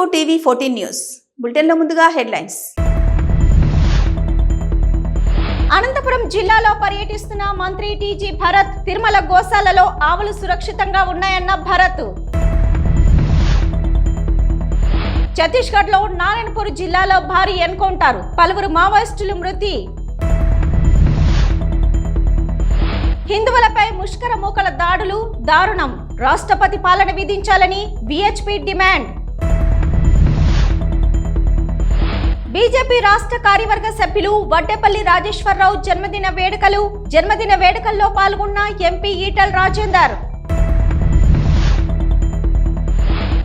To TV fourteen news. బులెటిన్లో ముందుగా headlines. Anantapuram జిల్లాలో పర్యటిస్తున్న మంత్రి టీజీ భరత్ తిరుమల గోశాలలో ఆవులు సురక్షితంగా ఉన్నాయన్న భరత్. ఛత్తీస్గఢ్లో నారాయణపూర్ జిల్లాలో భారీ ఎన్కౌంటర్. పలువురు మావోయిస్టులు మృతి. హిందువులపై ముష్కర మూకల దాడులు దారుణం. రాష్ట్రపతి పాలన విధించాలని బీహెచ్పీ డిమాండ్. బీజేపీ రాష్ట్ర కార్యవర్గ సభ్యులు వడ్డేపల్లి రాజేశ్వరరావు జన్మదిన వేడుకలు జన్మదిన వేడుకల్లో పాల్గొన్న ఎంపీ ఈటల్ రాజేందర్.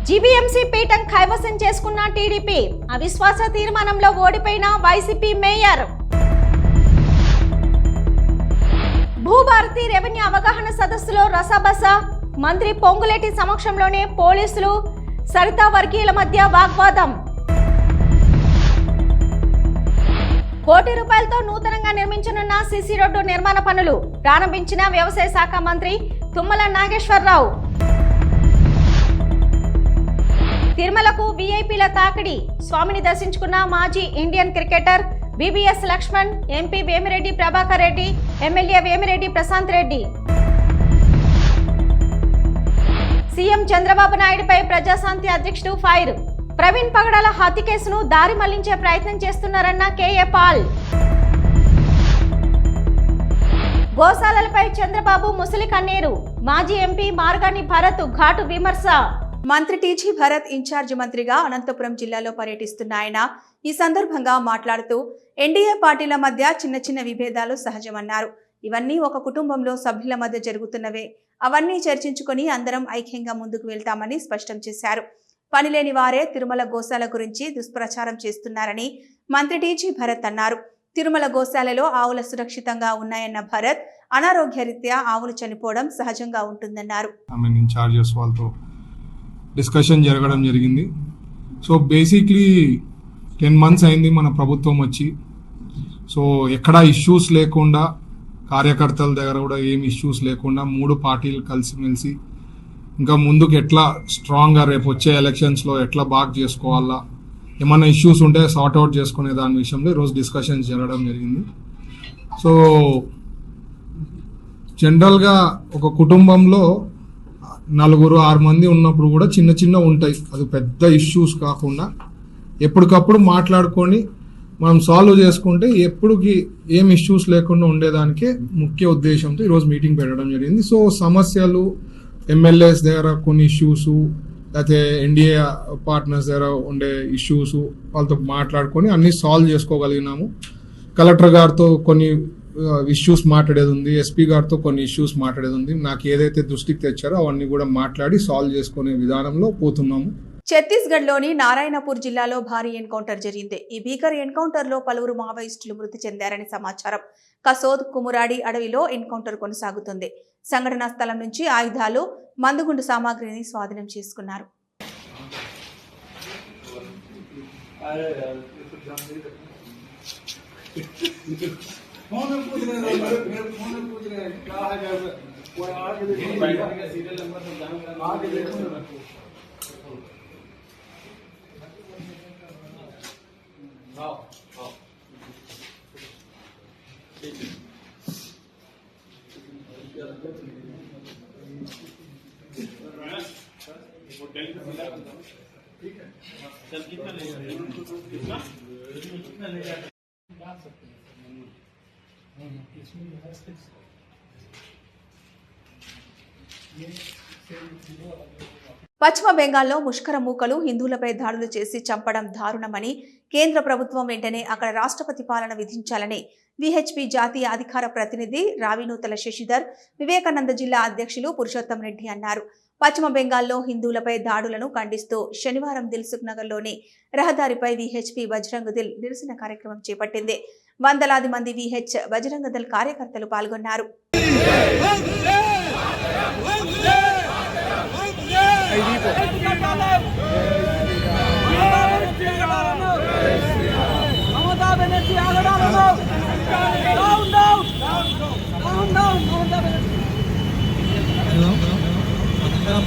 జీబీఎంసీ పీఠం కైవసం చేసుకున్న టీడీపీ అవిశ్వాస తీర్మానంలో ఓడిపోయిన వైసీపీ మేయర్. భూభారతి రెవెన్యూ అవగాహన సదస్సులో రసబస మంత్రి పొంగులేటి సమక్షంలోనే పోలీసులు సరితా వర్గీయుల మధ్య వాగ్వాదం. కోటి రూపాయలతో నూతనంగా నిర్మించనున్న సిసి రోడ్డు నిర్మాణ పనులు ప్రారంభించిన వ్యవసాయ శాఖ మంత్రి తుమ్మల నాగేశ్వరరావు. తిరుమలకు వీఐపీల తాకిడి. స్వామిని దర్శించుకున్న మాజీ Indian cricketer VVS Laxman MP Vemireddy Prabhakar Reddy MLA Vemireddy Prashanth Reddy. CM Chandrababu నాయుడుపై Praja Shanti అధ్యక్షుడు ఫైర్. ప్రవీణ్ పగడాల హత్య కేసును దారి మళ్ళించే ప్రయత్నం చేస్తున్నారన్న కేఏ పాల్. గోశాలలపై చంద్రబాబు ముసలి కన్నీరు. మాజీ ఎంపీ మార్గాని భరత్ ఘాటు విమర్శ. మంత్రి టీజీ భరత్ ఇన్ఛార్జ్ మంత్రిగా అనంతపురం జిల్లాలో పర్యటిస్తున్న ఆయన ఈ సందర్భంగా మాట్లాడుతూ ఎన్డీఏ పార్టీల మధ్య చిన్న చిన్న విభేదాలు సహజమన్నారు. ఇవన్నీ ఒక కుటుంబంలో సభ్యుల మధ్య జరుగుతున్నవే. అవన్నీ చర్చించుకొని అందరం ఐక్యంగా ముందుకు వెళ్తామని స్పష్టం చేశారు. పనిలేని వారే తిరుమల గోశాల గురించి దుష్ప్రచారం చేస్తున్నారని మంత్రి టీజీ భరత్ అన్నారు. తిరుమల గోశాలలో ఆవుల సురక్షితంగా ఉన్నాయన్న భరత్ అనారోగ్యరీత్యా ఆవులు చనిపోవడం సహజంగా ఉంటుందన్నారు. ఇన్ఛార్జెస్ వాళ్ళతో డిస్కషన్ జరగడం జరిగింది. సో బేసిక్లీ టెన్ మంత్స్ అయింది మన ప్రభుత్వం వచ్చి. సో ఎక్కడా ఇష్యూస్ లేకుండా కార్యకర్తల దగ్గర కూడా ఏమి ఇష్యూస్ లేకుండా మూడు పార్టీలు కలిసిమెలిసి ఇంకా ముందుకు ఎట్లా స్ట్రాంగ్గా రేపు వచ్చే ఎలక్షన్స్లో ఎట్లా బాగా చేసుకోవాలా? ఏమైనా ఇష్యూస్ ఉంటే సార్ట్అవుట్ చేసుకునే దాని విషయంలో ఈరోజు డిస్కషన్స్ జరగడం జరిగింది. సో జనరల్గా ఒక కుటుంబంలో నలుగురు ఆరు మంది ఉన్నప్పుడు కూడా చిన్న చిన్న ఉంటాయి. అది పెద్ద ఇష్యూస్ కాకుండా ఎప్పటికప్పుడు మాట్లాడుకొని మనం సాల్వ్ చేసుకుంటే ఎప్పుడుకి ఏం ఇష్యూస్ లేకుండా ఉండేదానికే ముఖ్య ఉద్దేశంతో ఈరోజు మీటింగ్ పెట్టడం జరిగింది. సో సమస్యలు ఎమ్మెల్యేస్ దగ్గర కొన్ని ఇష్యూస్ లేకపోతే ఎన్డీఏ పార్ట్నర్స్ దగ్గర ఉండే ఇష్యూస్ వాళ్ళతో మాట్లాడుకొని అన్ని సాల్వ్ చేసుకోగలిగినాము. కలెక్టర్ గారితో కొన్ని ఇష్యూస్ మాట్లాడేది ఉంది. ఎస్పీ గారితో కొన్ని ఇష్యూస్ మాట్లాడేది ఉంది. నాకు ఏదైతే దృష్టికి తెచ్చారో అవన్నీ కూడా మాట్లాడి సాల్వ్ చేసుకునే విధానంలో పోతున్నాము. ఛత్తీస్గఢ్లోని నారాయణపూర్ జిల్లాలో భారీ ఎన్కౌంటర్ జరిగింది. ఈ భీకర ఎన్కౌంటర్లో పలువురు మావోయిస్టులు మృతి చెందారని సమాచారం. కసోద్ కుమురాడి అడవిలో ఎన్కౌంటర్ కొనసాగుతుంది. సంఘటనా స్థలం నుంచి ఆయుధాలు మందుగుండు సామాగ్రిని స్వాధీనం చేసుకున్నారు. फोन में पूछ रहे हैं मेरे फोन में पूछ रहे हैं क्या है कैसे वो आगे देखो सीरियल नंबर आगे देखो ना आओ आओ పశ్చిమ బెంగాల్లో ముష్కర మూకలు హిందువులపై దాడులు చేసి చంపడం దారుణమని కేంద్ర ప్రభుత్వం వెంటనే అక్కడ రాష్ట్రపతి పాలన విధించాలని విహెచ్పి జాతీయ అధికార ప్రతినిధి రావినూతల శశిధర్ వివేకానంద జిల్లా అధ్యక్షులు పురుషోత్తం రెడ్డి అన్నారు. పశ్చిమ బెంగాల్లో హిందువులపై దాడులను ఖండిస్తూ శనివారం దిల్సుఖ్ నగర్లోని రహదారిపై విహెచ్పి బజరంగ్ దిల్ నిరసన కార్యక్రమం చేపట్టింది. వందలాది మంది విహెచ్ బజరంగ దళ్ కార్యకర్తలు పాల్గొన్నారు.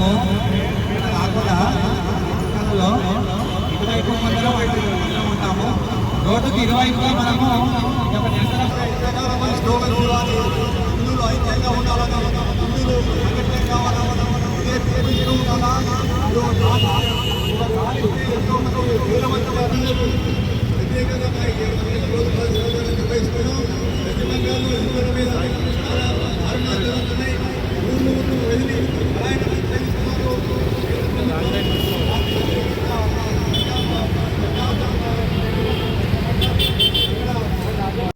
కాకుండా కాకుండా ఇటువైపు మందిరం మందిలో ఉంటాము రోడ్డుకి ఇరువైపులా మనము హిందువులు ఐక్యంగా హిందువులు ఇదే ప్రేమిస్తూ ఉండాలా వేల మంది నిర్వహిస్తున్నాం బెంగాల్లో హిందువుల మీద జరుగుతున్నాయి వదిలి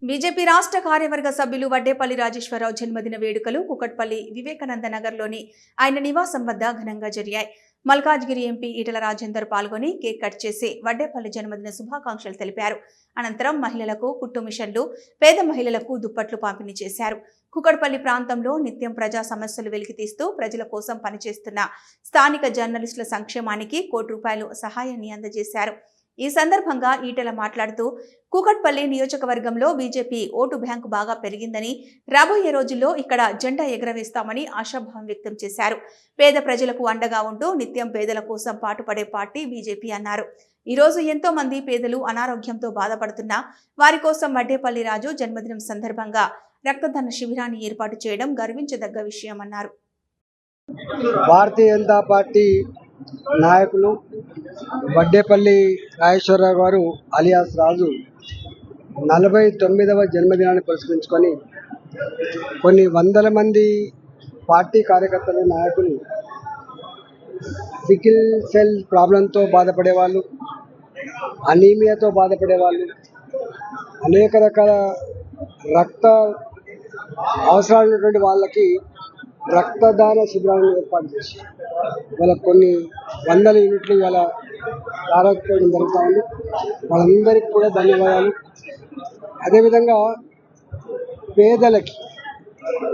బీజేపీ రాష్ట్ర కార్యవర్గ సభ్యులు వడ్డేపల్లి రాజేశ్వరరావు జన్మదిన వేడుకలు కుకట్పల్లి వివేకానంద నగర్లోని ఆయన నివాసం వద్ద ఘనంగా జరిగాయి. మల్కాజ్గిరి ఎంపీ ఈటల రాజేందర్ పాల్గొని కేక్ కట్ చేసి వడ్డేపల్లి జన్మదిన శుభాకాంక్షలు తెలిపారు. అనంతరం మహిళలకు కుట్టు మిషన్లు పేద మహిళలకు దుప్పట్లు పంపిణీ చేశారు. కుకట్పల్లి ప్రాంతంలో నిత్యం ప్రజా సమస్యలు వెలికితీస్తూ ప్రజల కోసం పనిచేస్తున్న స్థానిక జర్నలిస్టుల సంక్షేమానికి కోటి రూపాయలు సహాయాన్ని అందజేశారు. ఈ సందర్భంగా ఈటెల మాట్లాడుతూ కూకట్పల్లి నియోజకవర్గంలో బీజేపీ ఓటు బ్యాంకు బాగా పెరిగిందని రాబోయే రోజుల్లో ఇక్కడ జెండా ఎగరవేస్తామని ఆశాభావం వ్యక్తం చేశారు. పేద ప్రజలకు అండగా ఉంటూ నిత్యం పేదల కోసం పాటుపడే పార్టీ బీజేపీ అన్నారు. ఈరోజు ఎంతో మంది పేదలు అనారోగ్యంతో బాధపడుతున్నా వారి కోసం వడ్డేపల్లి రాజు జన్మదినం సందర్భంగా రక్తదాన శిబిరాన్ని ఏర్పాటు చేయడం గర్వించదగ్గ విషయమన్నారు. భారతీయ జనతా పార్టీ నాయకులు వడ్డేపల్లి రాజేశ్వరరావు గారు అలియాస్ రాజు నలభై తొమ్మిదవ జన్మదినాన్ని పురస్కరించుకొని కొన్ని వందల మంది పార్టీ కార్యకర్తలు నాయకులు సికిల్ సెల్ ప్రాబ్లంతో బాధపడే వాళ్ళు అనీమియాతో బాధపడే వాళ్ళు అనేక రకాల రక్త అవసరాలు ఉన్నటువంటి వాళ్ళకి రక్తదాన శిబిరాలను ఏర్పాటు చేసి వాళ్ళ కొన్ని వందల యూనిట్లు ఇవాళ ప్రారంభించడం జరుగుతూ ఉంది. వాళ్ళందరికీ కూడా ధన్యవాదాలు. అదేవిధంగా పేదలకి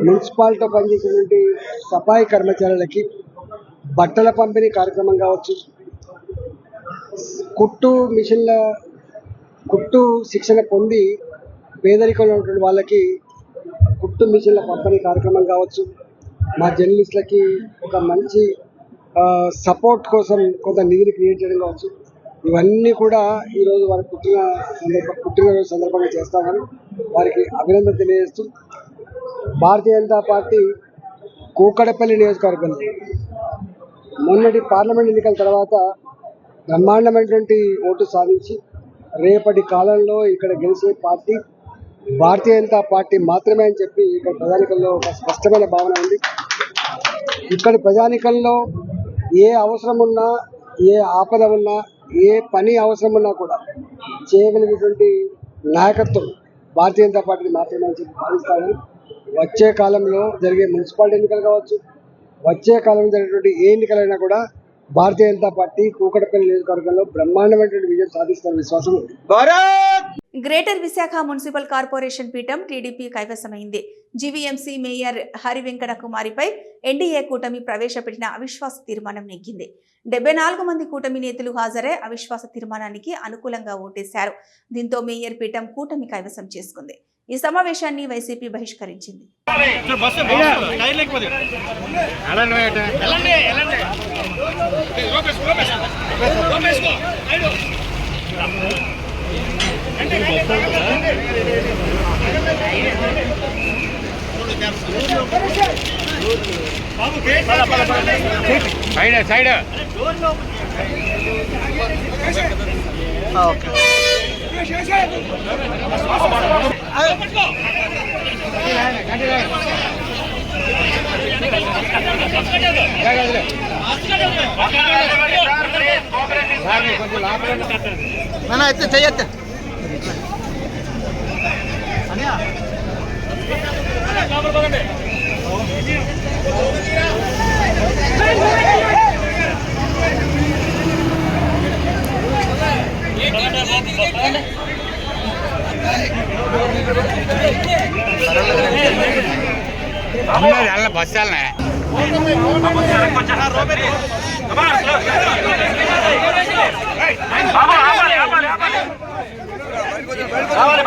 మున్సిపాలిటీ పనిచేసినటువంటి సఫాయి కర్మచారులకి బట్టల పంపిణీ కార్యక్రమం కావచ్చు కుట్టు మిషన్ల కుట్టు శిక్షణ పొంది పేదరికంలో ఉన్నటువంటి వాళ్ళకి కుట్టు మిషన్ల పంపిణీ కార్యక్రమం కావచ్చు మా జర్నలిస్టులకి ఒక మంచి సపోర్ట్ కోసం కొంత నిధిని క్రియేట్ చేయడం కావచ్చు. ఇవన్నీ కూడా ఈరోజు వారి పుట్టిన సందర్భ పుట్టినరోజు సందర్భంగా చేస్తామని వారికి అభినందన తెలియజేస్తూ భారతీయ జనతా పార్టీ కూకడపల్లి నియోజకవర్గంలో మొన్నటి పార్లమెంట్ ఎన్నికల తర్వాత బ్రహ్మాండమైనటువంటి ఓటు సాధించి రేపటి కాలంలో ఇక్కడ గెలిచే పార్టీ భారతీయ జనతా పార్టీ మాత్రమే అని చెప్పి ఇక్కడ ప్రజానికల్లో ఒక స్పష్టమైన భావన ఉంది. ఇక్కడ ప్రజానికంలో ఏ అవసరం ఉన్నా ఏ ఆపద ఉన్నా ఏ పని అవసరం ఉన్నా కూడా చేయగలిగేటువంటి నాయకత్వం భారతీయ జనతా పార్టీ మాత్రమే అని చెప్పి భావిస్తాను వచ్చే కాలంలో జరిగే మున్సిపాలిటీ ఎన్నికలు కావచ్చు వచ్చే కాలంలో జరిగేటువంటి ఏ ఎన్నికలైనా కూడా భారతీయ జనతా పార్టీ కూకటపల్లి నియోజకవర్గంలో బ్రహ్మాండమైనటువంటి విజయం సాధిస్తున్న విశ్వాసం ఉంది. గ్రేటర్ విశాఖ మున్సిపల్ కార్పొరేషన్ పీఠం టీడీపీ కైవసమైంది. జీవీఎంసీ మేయర్ హరి వెంకట కుమారిపై ఎన్డీఏ కూటమి ప్రవేశపెట్టిన అవిశ్వాస తీర్మానం నెగ్గింది. డెబ్బై నాలుగు మంది కూటమి నేతలు హాజరై అవిశ్వాస తీర్మానానికి అనుకూలంగా ఓటేశారు. దీంతో మేయర్ పీఠం కూటమి కైవసం చేసుకుంది. ఈ సమావేశాన్ని వైసీపీ బహిష్కరించింది. రావాలి బాబు దయచేసి వెనక్కి వెళ్ళిపోండి రూపవంతులకు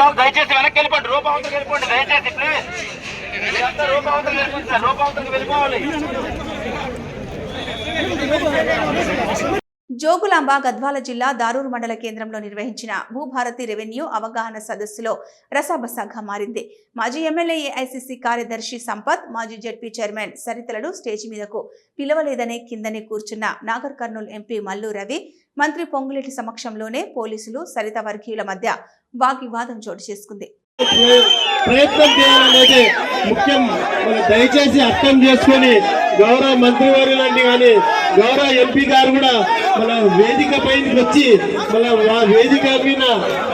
వెళ్ళిపోండి దయచేసి వెనక్కి వెళ్ళిపోండి. రూపం వెళ్ళిపోండి. దయచేసి ప్లీజ్ జోగులాంబ గద్వాల జిల్లా దారూరు మండల కేంద్రంలో నిర్వహించిన భూభారతి రెవెన్యూ అవగాహన సదస్సులో రసాబసాగా మారింది. మాజీ ఎమ్మెల్యే ఏఐసిసి కార్యదర్శి సంపత్ మాజీ జడ్పీ చైర్మన్ సరితలను స్టేజి మీదకు పిలవలేదనే కిందనే కూర్చున్న నాగర్ కర్నూల్ ఎంపీ మల్లు రవి మంత్రి పొంగులేటి సమక్షంలోనే పోలీసులు సరిత వర్గీయుల మధ్య వాగ్వివాదం చోటు చేసుకుంది. ప్రయత్నం చేయాలనేది ముఖ్యం. మన దయచేసి అర్థం చేసుకొని గౌరవ మంత్రివర్యులండి కానీ గౌరవ ఎంపీ గారు కూడా మన వేదిక పైనకి వచ్చి మన వా- వేదిక మీద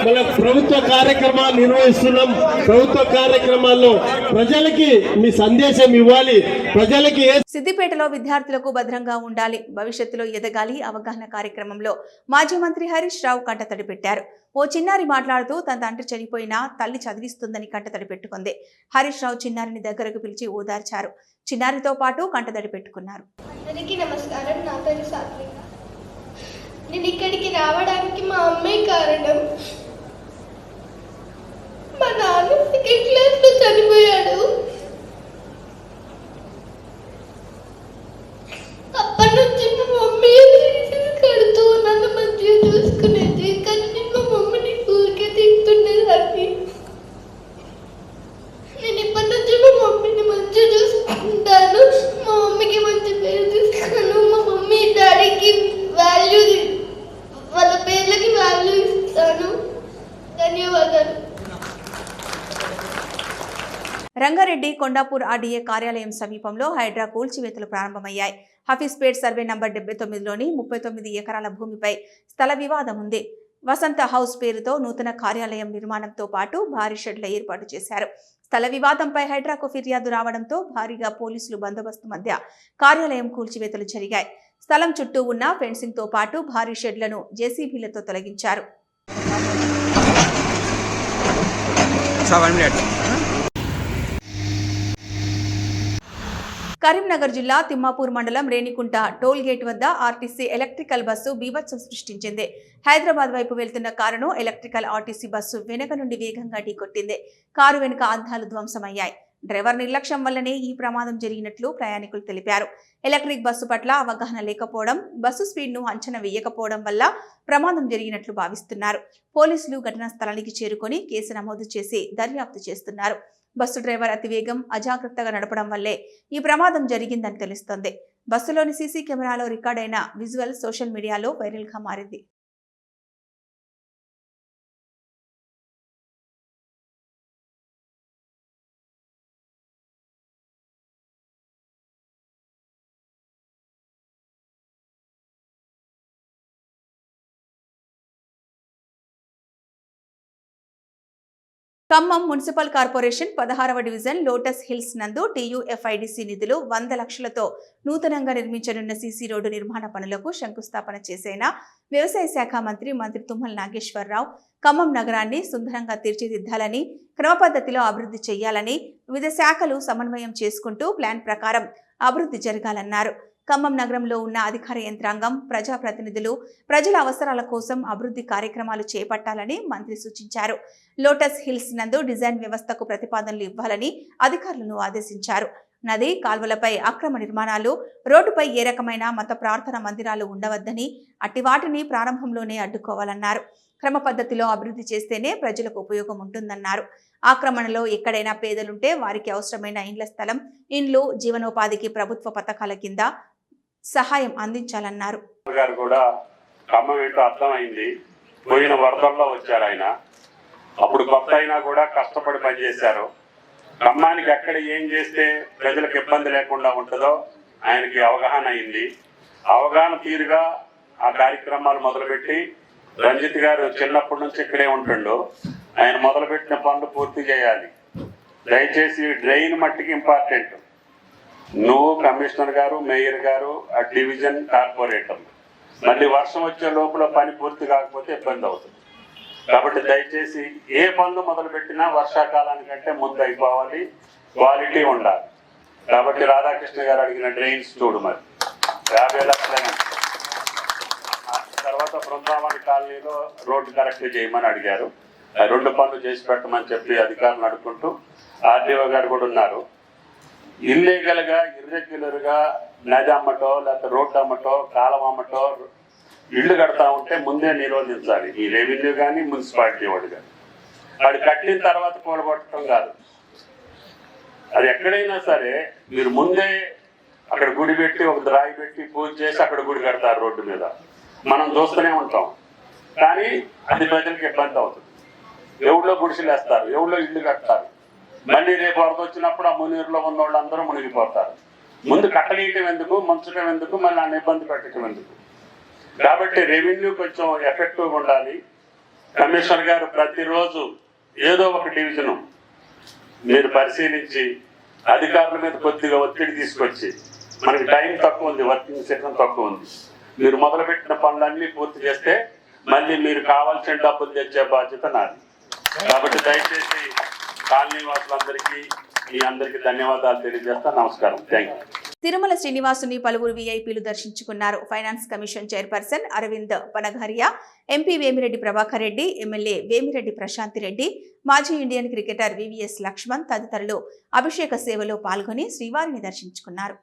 మన ప్రభుత్వ కార్యక్రమాలు నిర్వహిస్తున్నాం. ప్రభుత్వ కార్యక్రమాల్లో ప్రజలకి మీ సందేశం ఇవ్వాలి. ప్రజలకి సిద్దిపేటలో విద్యార్థులకు భద్రంగా ఉండాలి. భవిష్యత్తులో ఎదగాలి అవగాహన కార్యక్రమంలో మాజీ మంత్రి హరీష్ రావు కంటతడి పెట్టారు. ఓ చిన్నారి మాట్లాడుతూ తన తండ్రి చనిపోయినా తల్లి చదివిస్తుందని కంటతడి పెట్టుకుంది. హరీష్ రావు చిన్నారిని దగ్గరకు పిలిచి ఓదార్చారు. చిన్నారితో పాటు కంటదడి పెట్టుకున్నారు. అందరికీ నమస్కారం. నా పేరు సాత్విక. నేను ఇక్కడికి రావడానికి మా అమ్మే కారణం. మా నాన్న సెకండ్ క్లాస్లో చనిపోయాడు. అప్పటి నుంచి మా మమ్మీ కడుతూ నన్ను మంచిగా చూసుకునేది. కానీ నేను మా మమ్మీని ఊరికే తింటుండేదాన్ని నేను ఇప్పటి నుంచి మా మమ్మీని మంచిగా చూసుకుంటాను మా మమ్మీకి మంచి పేరు తీసుకున్నాను మా మమ్మీ డాడీకి వాల్యూ వాళ్ళ పేర్లకి వాల్యూ ఇస్తాను ధన్యవాదాలు రంగారెడ్డి కొండాపూర్ ఆర్డీఏ కార్యాలయం సమీపంలో హైడ్రా కూల్చివేతలు ప్రారంభమయ్యాయి. హఫీస్పేట్ సర్వే నంబర్ డెబ్బై తొమ్మిదిలోని ముప్పై తొమ్మిది ఎకరాల భూమిపై స్థల వివాదం ఉంది. వసంత హౌస్ పేరుతో నూతన కార్యాలయం నిర్మాణంతో పాటు భారీ షెడ్ల ఏర్పాటు చేశారు. స్థల వివాదంపై హైడ్రాకు ఫిర్యాదు రావడంతో భారీగా పోలీసులు బందోబస్తు మధ్య కార్యాలయం కూల్చివేతలు జరిగాయి. స్థలం చుట్టూ ఉన్న ఫెన్సింగ్తో పాటు భారీ షెడ్లను జేసీబీలతో తొలగించారు. కరీంనగర్ జిల్లా తిమ్మాపూర్ మండలం రేణికుంట టోల్ గేట్ వద్ద ఆర్టీసీ ఎలక్ట్రికల్ బస్సు బీభత్సం సృష్టించింది. హైదరాబాద్ వైపు వెళ్తున్న కారును ఎలక్ట్రికల్ ఆర్టీసీ బస్సు వెనుక నుండి వేగంగా ఢీకొట్టింది. కారు వెనుక అద్దాలు ధ్వంసమయ్యాయి. డ్రైవర్ నిర్లక్ష్యం వల్లనే ఈ ప్రమాదం జరిగినట్లు ప్రయాణికులు తెలిపారు. ఎలక్ట్రిక్ బస్సు పట్ల అవగాహన లేకపోవడం బస్సు స్పీడ్ను అంచనా వేయకపోవడం వల్ల ప్రమాదం జరిగినట్లు భావిస్తున్నారు. పోలీసులు ఘటనా స్థలానికి చేరుకొని కేసు నమోదు చేసి దర్యాప్తు చేస్తున్నారు. బస్సు డ్రైవర్ అతివేగం అజాగ్రత్తగా నడపడం వల్లే ఈ ప్రమాదం జరిగిందని తెలుస్తోంది. బస్సులోని సీసీ కెమెరాలో రికార్డైన విజువల్ సోషల్ మీడియాలో వైరల్గా మారింది. ఖమ్మం మున్సిపల్ కార్పొరేషన్ పదహారవ డివిజన్ లోటస్ హిల్స్ నందు టీయూఎఫ్ఐడిసి నిధులు వంద లక్షలతో నూతనంగా నిర్మించనున్న సీసీ రోడ్డు నిర్మాణ పనులకు శంకుస్థాపన చేసిన వ్యవసాయ శాఖ మంత్రి మంత్రి తుమ్మల నాగేశ్వరరావు. ఖమ్మం నగరాన్ని సుందరంగా తీర్చిదిద్దాలని క్రమపద్ధతిలో అభివృద్ధి చేయాలని వివిధ శాఖలు సమన్వయం చేసుకుంటూ ప్లాన్ ప్రకారం అభివృద్ధి జరగాలన్నారు. ఖమ్మం నగరంలో ఉన్న అధికార యంత్రాంగం ప్రజాప్రతినిధులు ప్రజల అవసరాల కోసం అభివృద్ధి కార్యక్రమాలు చేపట్టాలని మంత్రి సూచించారు. లోటస్ హిల్స్ నందు డిజైన్ వ్యవస్థకు ప్రతిపాదనలు ఇవ్వాలని అధికారులను ఆదేశించారు. నది కాల్వలపై అక్రమ నిర్మాణాలు రోడ్డుపై ఏ రకమైన మత ప్రార్థన మందిరాలు ఉండవద్దని అట్టి వాటిని ప్రారంభంలోనే అడ్డుకోవాలన్నారు. క్రమ పద్ధతిలో అభివృద్ధి చేస్తేనే ప్రజలకు ఉపయోగం ఉంటుందన్నారు. ఆక్రమణలో ఎక్కడైనా పేదలుంటే వారికి అవసరమైన ఇండ్ల స్థలం ఇండ్లు జీవనోపాధికి ప్రభుత్వ పథకాల కింద సహాయం అందించాలన్నారు. గారు కూడా ఖమ్మం ఏంటో అర్థమైంది. పోయిన వరదల్లో వచ్చారు ఆయన. అప్పుడు కొత్త అయినా కూడా కష్టపడి పనిచేశారు. ఖమ్మానికి ఎక్కడ ఏం చేస్తే ప్రజలకు ఇబ్బంది లేకుండా ఉంటుందో ఆయనకి అవగాహన అయింది. అవగాహన తీరుగా ఆ కార్యక్రమాలు మొదలుపెట్టి రంజిత్ గారు చిన్నప్పటి నుంచి ఇక్కడే ఉంటుండు. ఆయన మొదలుపెట్టిన పనులు పూర్తి చేయాలి. దయచేసి డ్రైన్ మట్టికి ఇంపార్టెంట్. నువ్వు కమిషనర్ గారు మేయర్ గారు ఆ డివిజన్ కార్పొరేటర్. మళ్ళీ వర్షం వచ్చే లోపల పని పూర్తి కాకపోతే ఇబ్బంది అవుతుంది. కాబట్టి దయచేసి ఏ పనులు మొదలుపెట్టినా వర్షాకాలానికంటే ముందు అయిపోవాలి. క్వాలిటీ ఉండాలి. కాబట్టి రాధాకృష్ణ గారు అడిగిన డ్రైన్స్ చూడు మరి. యాభై లక్షలైన తర్వాత బృందావన కాలనీలో రోడ్డు కరెక్ట్ చేయమని అడిగారు. ఆ రెండు పనులు చేసి పెట్టమని చెప్పి అధికారులు అడుక్కుంటూ ఆర్డీఓ గారు కూడా ఉన్నారు. ఇల్లీగల్గా ఇర్రెగ్యులర్గా నది అమ్మటో లేకపోతే రోడ్డు అమ్మటో కాలం అమ్మటో ఇల్లు కడతా ఉంటే ముందే నిరోధించాలి. ఈ రెవెన్యూ కానీ మున్సిపాలిటీ వాడు కానీ వాడు కట్టిన తర్వాత కూలగొట్టడం కాదు. అది ఎక్కడైనా సరే మీరు ముందే అక్కడ గుడి పెట్టి ఒక రాయి పెట్టి పూజ చేసి అక్కడ గుడి కడతారు రోడ్డు మీద. మనం చూస్తూనే ఉంటాం. కానీ అది ప్రజలకు ఇబ్బంది అవుతుంది. ఎవడో గుడిసెలు వేస్తారు ఎవరిలో ఇల్లు కడతారు? మళ్ళీ రేపు వరద వచ్చినప్పుడు ఆ మునీరులో ఉన్న వాళ్ళందరూ మునిగిపోతారు. ముందు కట్టనీయటం ఎందుకు? ముంచటం ఎందుకు? మళ్ళీ ఆయన ఇబ్బంది పెట్టడం ఎందుకు? కాబట్టి రెవెన్యూ కొంచెం ఎఫెక్టివ్గా ఉండాలి. కమిషనర్ గారు ప్రతిరోజు ఏదో ఒక డివిజను మీరు పరిశీలించి అధికారుల మీద కొద్దిగా ఒత్తిడి తీసుకొచ్చి మనకి టైం తక్కువ ఉంది వర్కింగ్ సెషన్ తక్కువ ఉంది. మీరు మొదలుపెట్టిన పనులన్నీ పూర్తి చేస్తే మళ్ళీ మీరు కావాల్సిన డబ్బులు తెచ్చే బాధ్యత నాది. కాబట్టి దయచేసి కాలనీ వాసులందరికీ మీ అందరికీ ధన్యవాదాలు తెలియజేస్తా నమస్కారం. థ్యాంక్ యూ తిరుమల శ్రీనివాసుని పలువురు వీఐపీలు దర్శించుకున్నారు. Finance commission chairperson Arvind Panagariya MP Vemireddy Prabhakar Reddy MLA Vemireddy Prashanthi Reddy మాజీ ఇండియన్ క్రికెటర్ వివిఎస్ లక్ష్మణ్ తదితరులు అభిషేక సేవలో పాల్గొని శ్రీవారిని దర్శించుకున్నారు.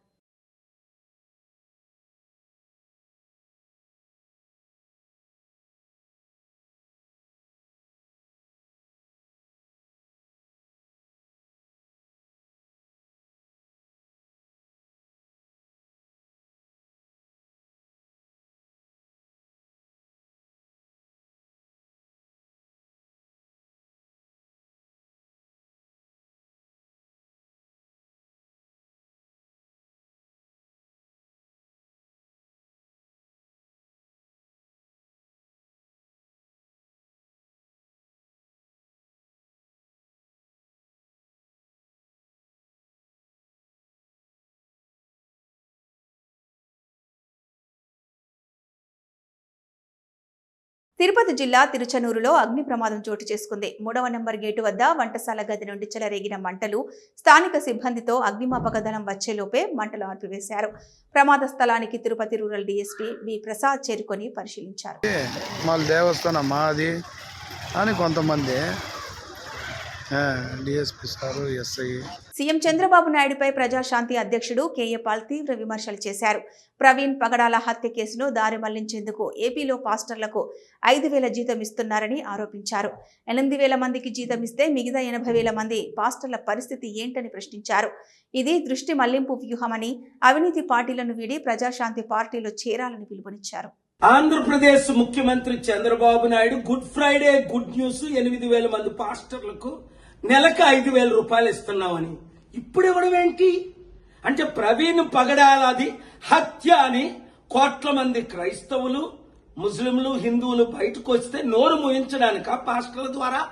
తిరుపతి జిల్లా తిరుచనూరులో అగ్ని ప్రమాదం చోటు చేసుకుంది. మూడవ నెంబర్ గేటు వద్ద వంటశాల గది నుండి చెలరేగిన మంటలు స్థానిక సిబ్బందితో అగ్నిమాపక దళం వచ్చేలోపే మంటలు ఆర్పివేశారు. ప్రమాద స్థలానికి Tirupati rural DSP B Prasad చేరుకొని పరిశీలించారు. దేవస్థానం మాది అని కొంతమంది సీఎం చంద్రబాబు నాయుడుపై ప్రజాశాంతి అధ్యక్షుడు కేఏ పాల్ తీవ్ర విమర్శలు చేశారు. ప్రవీణ్ పగడాల హత్య కేసును దారి మళ్ళించేందుకు ఏపీలో పాస్టర్లకు ఐదు వేల జీతం ఇస్తున్నారని ఆరోపించారు. ఎనిమిది వేల మందికి జీతం ఇస్తే మిగతా ఎనభై వేల మంది పాస్టర్ల పరిస్థితి ఏంటని ప్రశ్నించారు. ఇది దృష్టి మళ్ళింపు వ్యూహమని అవినీతి పార్టీలను వీడి ప్రజాశాంతి పార్టీలో చేరాలని పిలుపునిచ్చారు. ఆంధ్రప్రదేశ్ ముఖ్యమంత్రి Chandrababu Naidu good Friday good news ఎనిమిది వేల మంది పాస్టర్లకు నెలకు ఐదు వేల రూపాయలు ఇస్తున్నామని ఇప్పుడు ఇవ్వడం ఏంటి? అంటే ప్రవీణ్ పగడాలది హత్య అని కోట్ల మంది క్రైస్తవులు ముస్లింలు హిందువులు బయటకు వస్తే నోరు ముయించడానిక పాస్టర్ల ద్వారా?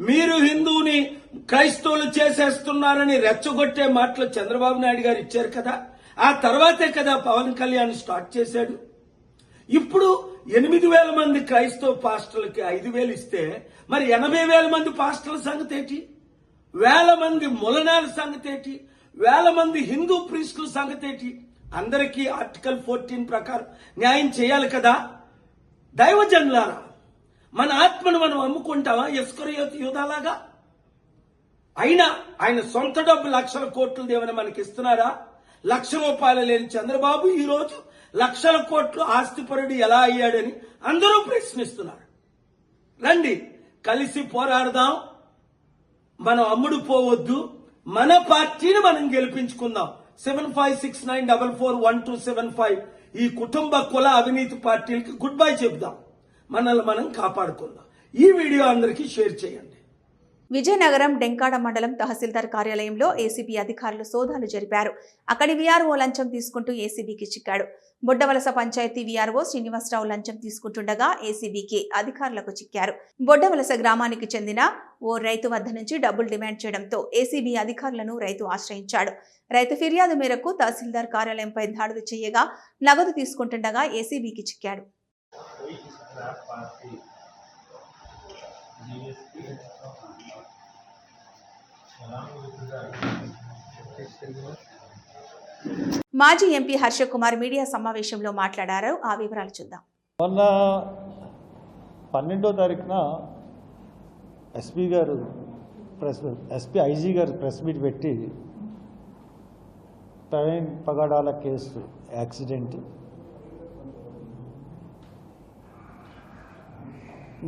మీరు హిందువుని క్రైస్తవులు చేసేస్తున్నారని రెచ్చగొట్టే మాటలు చంద్రబాబు నాయుడు గారు ఇచ్చారు కదా? ఆ తర్వాతే కదా పవన్ కళ్యాణ్ స్టార్ట్ చేశాడు. ఇప్పుడు ఎనిమిది వేల మంది క్రైస్తవ పాస్టర్లకి ఐదు వేలు ఇస్తే మరి ఎనభై వేల మంది పాస్టర్ల సంగతి ఏంటి? వేల మంది ములనాల సంగతి ఏంటి? వేల మంది హిందూ ప్రీస్టుల సంగతి ఏంటి? అందరికీ ఆర్టికల్ ఫోర్టీన్ ప్రకారం న్యాయం చేయాలి కదా? దైవజనులారా మన ఆత్మను మనం అమ్ముకుంటామా? ఎస్కరయోత్ యూదాలాగా? అయినా ఆయన సొంత డబ్బు లక్షల కోట్లు దేవని మనకి ఇస్తున్నారా లక్ష రూపాయలు లేని చంద్రబాబు ఈరోజు లక్షల కోట్లు ఆస్తిపరుడు ఎలా అయ్యాడని అందరూ ప్రశ్నిస్తున్నారు. రండి కలిసి పోరాడదాం. మనం అమ్ముడు పోవద్దు. మన పార్టీని మనం గెలిపించుకుందాం. Seven five six nine double four one two seven five. ఈ కుటుంబ కుల అవినీతి పార్టీలకి గుడ్ బై చెబుదాం. మనల్ని మనం కాపాడుకుందాం. ఈ వీడియో అందరికీ షేర్ చేయండి. విజయనగరం డెంకాడ మండలం తహసీల్దార్ కార్యాలయంలో ఏసీబీ అధికారులు సోదాలు జరిపారు. అక్కడి వీఆర్ఓ లంచం తీసుకుంటూ ఏసీబీకి చిక్కాడు. బొడ్డవలస పంచాయతీ వీఆర్ఓ శ్రీనివాసరావు లంచం తీసుకుంటుండగా ఏసీబీకి అధికారులకు చిక్కారు. బొడ్డవలస గ్రామానికి చెందిన ఓ రైతు వద్ద నుంచి డబ్బులు డిమాండ్ చేయడంతో ఏసీబీ అధికారులను రైతు ఆశ్రయించాడు. రైతు ఫిర్యాదు మేరకు తహసీల్దార్ కార్యాలయంపై దాడులు చేయగా నగదు తీసుకుంటుండగా ఏసీబీకి చిక్కాడు. మాజీ ఎంపీ హర్ష కుమార్ మీడియా సమావేశంలో మాట్లాడారు. ఆ వివరాలు చూద్దాం. మొన్న పన్నెండో తారీఖున ఎస్పీ గారు ప్రెస్ ఎస్పీ ఐజీ గారు ప్రెస్ మీట్ పెట్టి ప్రవీణ్ పగడాల కేసు యాక్సిడెంట్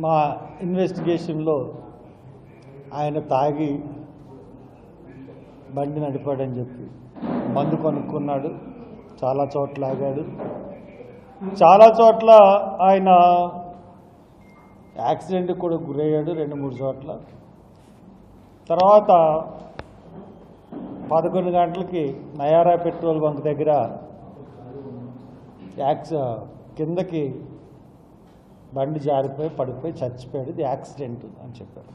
మా ఇన్వెస్టిగేషన్లో ఆయన తాగి బండి నడిపాడని చెప్పి మందు కొనుక్కున్నాడు. చాలా చోట్ల ఆగాడు. చాలా చోట్ల ఆయన యాక్సిడెంట్ కూడా గురయ్యాడు రెండు మూడు చోట్ల. తర్వాత పదకొండు గంటలకి నయారా పెట్రోల్ బంక్ దగ్గర యాక్స కిందకి బండి జారిపోయి పడిపోయి చచ్చిపోయాడు. ఇది యాక్సిడెంట్ అని చెప్పారు.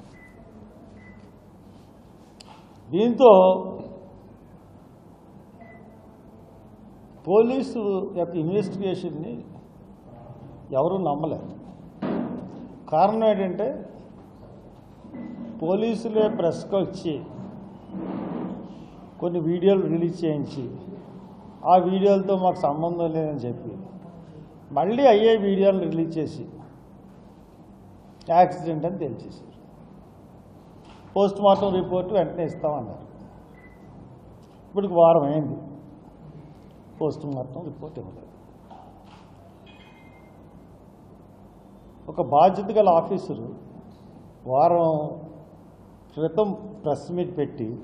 దీంతో పోలీసు యొక్క ఇన్వెస్టిగేషన్ని ఎవరూ నమ్మలేదు కారణం ఏంటంటే పోలీసులే ప్రెస్కి వచ్చి కొన్ని వీడియోలు రిలీజ్ చేయించి ఆ వీడియోలతో మాకు సంబంధం లేదని చెప్పి మళ్ళీ అయ్యే వీడియోలు రిలీజ్ చేసి యాక్సిడెంట్ అని తెలిసేసారు పోస్ట్ మార్టం రిపోర్ట్ వెంటనే ఇస్తామన్నారు. ఇప్పటికి వారం అయింది. పోస్ట్ మార్టం రిపోర్ట్ ఇవ్వలేదు. ఒక బాధ్యత గల ఆఫీసరు వారం క్రితం ప్రెస్ మీట్ పెట్టి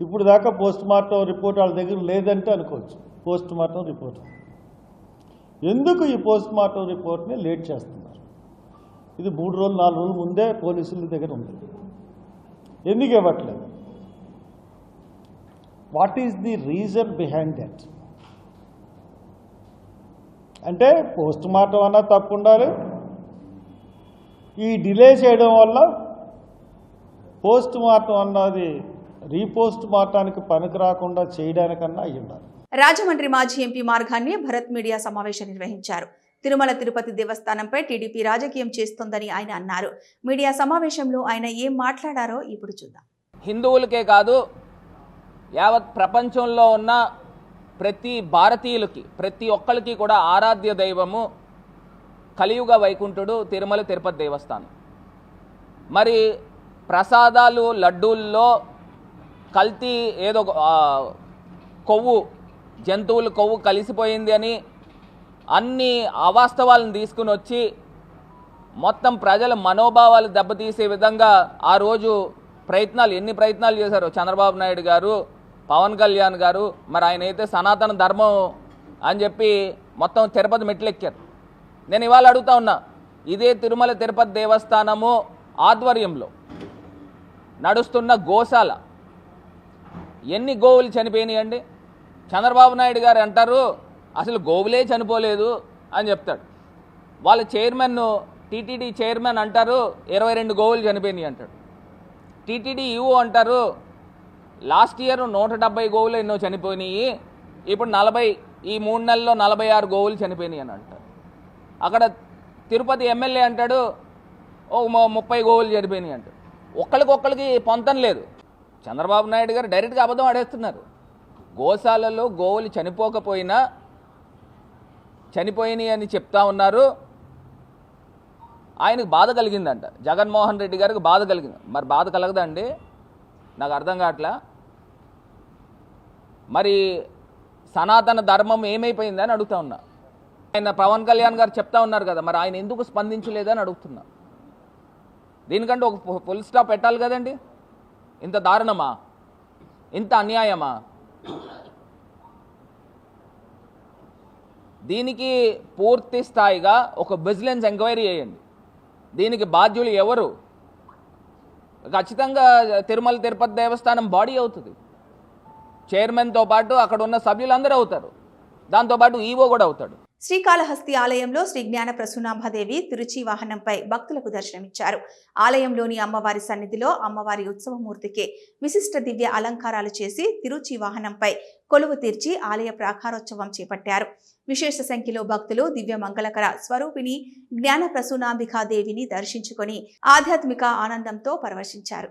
ఇప్పుడు దాకా పోస్ట్ మార్టం రిపోర్ట్ వాళ్ళ దగ్గర లేదంటే అనుకోవచ్చు. Post mortem report. ఎందుకు ఈ పోస్ట్ మార్టం రిపోర్ట్ని లేట్ చేస్తుంది ఇది మూడు రోజులు నాలుగు రోజుల ముందే పోలీసుల దగ్గర ఉంది. ఎందుకు ఇవ్వట్లేదు? What is the reason behind that అంటే పోస్ట్ మార్టం అన్నా తప్పు ఉండాలి ఈ డిలే చేయడం వల్ల పోస్ట్ మార్టం అన్నది రీపోస్ట్ మార్టానికి పనికి రాకుండా చేయడానికన్నా అయ్యి ఉండాలి రాజమండ్రి మాజీ ఎంపీ మార్గాన్ని భరత్ మీడియా సమావేశం నిర్వహించారు. తిరుమల తిరుపతి దేవస్థానంపై టీడీపీ రాజకీయం చేస్తోందని ఆయన అన్నారు. మీడియా సమావేశంలో ఆయన ఏం మాట్లాడారో ఇప్పుడు చూద్దాం. హిందువులకే కాదు యావత్ ప్రపంచంలో ఉన్న ప్రతి భారతీయులకి ప్రతి ఒక్కరికి కూడా ఆరాధ్య దైవము కలియుగ వైకుంఠుడు తిరుమల తిరుపతి దేవస్థానం. మరి ప్రసాదాలు లడ్డూల్లో కల్తీ ఏదో కొవ్వు జంతువుల కొవ్వు కలిసిపోయింది అని అన్ని అవాస్తవాలను తీసుకుని వచ్చి మొత్తం ప్రజల మనోభావాలు దెబ్బతీసే విధంగా ఆ రోజు ప్రయత్నాలు ఎన్ని ప్రయత్నాలు చేశారు? చంద్రబాబు నాయుడు గారు పవన్ కళ్యాణ్ గారు మరి ఆయన అయితే సనాతన ధర్మం అని చెప్పి మొత్తం తిరుపతి మెట్లెక్కారు. నేను ఇవాళ అడుగుతా ఉన్నా ఇదే తిరుమల తిరుపతి దేవస్థానము ఆధ్వర్యంలో నడుస్తున్న గోశాల ఎన్ని గోవులు చనిపోయినాయండి? చంద్రబాబు నాయుడు గారు అంటారు అసలు గోవులే చనిపోలేదు అని చెప్తాడు. వాళ్ళ చైర్మన్ టీటీడీ చైర్మన్ అంటారు ఇరవై రెండు గోవులు చనిపోయినాయి అంటాడు. టీటీడీ ఈఓ అంటారు లాస్ట్ ఇయర్ నూట డెబ్బై గోవులు ఎన్నో చనిపోయినాయి ఇప్పుడు నలభై ఈ మూడు నెలల్లో నలభై ఆరు గోవులు చనిపోయినాయి అని అంటారు. అక్కడ తిరుపతి ఎమ్మెల్యే అంటాడు ఓ ముప్పై గోవులు చనిపోయినాయి అంటాడు. ఒక్కరికొక్కరికి పొంతం లేదు. చంద్రబాబు నాయుడు గారు డైరెక్ట్గా అబద్ధం ఆడేస్తున్నారు. గోశాలలో గోవులు చనిపోకపోయినా చనిపోయినాయి అని చెప్తా ఉన్నారు. ఆయనకు బాధ కలిగిందంట. జగన్మోహన్ రెడ్డి గారికి బాధ కలిగింది. మరి బాధ కలగదండి? నాకు అర్థం కావట్లా? మరి సనాతన ధర్మం ఏమైపోయిందని అడుగుతా ఉన్నా. ఆయన పవన్ కళ్యాణ్ గారు చెప్తా ఉన్నారు కదా మరి ఆయన ఎందుకు స్పందించలేదని అడుగుతున్నా. దీనికంటే ఒక ఫుల్ స్టాప్ పెట్టాలి కదండి? ఇంత దారుణమా? ఇంత అన్యాయమా? దీనికి పూర్తి స్థాయిగా ఒక విజిలెన్స్ ఎంక్వైరీ చేయండి. దీనికి బాధ్యులు ఎవరు? ఖచ్చితంగా తిరుమల తిరుపతి దేవస్థానం బాడీ అవుతుంది. చైర్మన్తో పాటు అక్కడ ఉన్న సభ్యులందరూ అవుతారు. దాంతోపాటు ఈవో కూడా అవుతాడు. శ్రీకాళహస్తి ఆలయంలో శ్రీ జ్ఞాన ప్రసూనాంబదేవి తిరుచి వాహనంపై భక్తులకు దర్శనమిచ్చారు. ఆలయంలోని అమ్మవారి సన్నిధిలో అమ్మవారి ఉత్సవమూర్తికి విశిష్ట దివ్య అలంకారాలు చేసి తిరుచి వాహనంపై కొలువు తీర్చి ఆలయ ప్రాకారోత్సవం చేపట్టారు. విశేష సంఖ్యలో భక్తులు దివ్య మంగళకర స్వరూపిణి జ్ఞాన ప్రసూనాంబికాదేవిని దర్శించుకొని ఆధ్యాత్మిక ఆనందంతో పరవశించారు.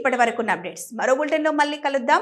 ఇప్పటి వరకున్న అప్డేట్స్. మరో బులెటిన్లో మళ్ళీ కలుద్దాం.